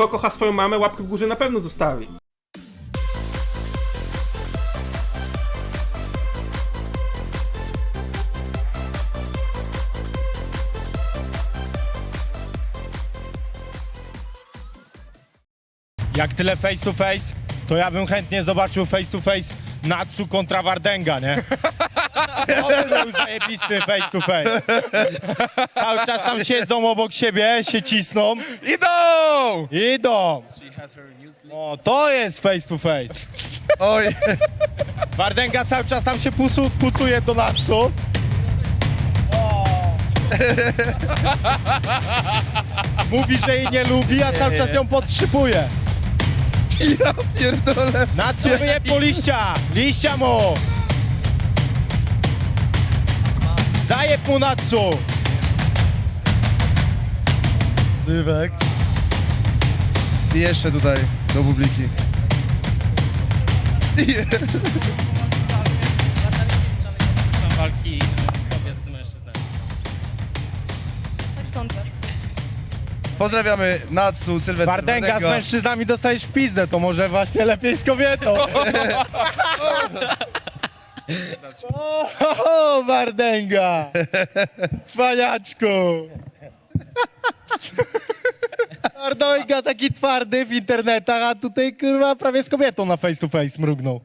kto kocha swoją mamę, łapkę w górze na pewno zostawi. Jak tyle face to face, to ja bym chętnie zobaczył face to face Natsu kontra Wardenga, nie? To by był zajebisty face to face. Cały czas tam siedzą obok siebie, się cisną. Idą! Idą! O, to jest face to face. Oj, Wardenga cały czas tam się pucu, pucuje do Natsu. O. Mówi, że jej nie lubi, a cały czas ją podtrzypuje. ja pierdolę. Natsu wyje po liścia! Liścia mu! Zajeb mu Natsu! Sywek. I jeszcze tutaj, do publiki. walki kobiet z mężczyznami. Tak sądzę. Pozdrawiamy Natsu, Sylwester Wardenga z mężczyznami dostajesz w pizdę, to może właśnie lepiej z kobietą. o, o, Wardenga! Cwaniaczku! Wardojga taki twardy w internetach, a tutaj kurwa prawie z kobietą na face to face mrugnął.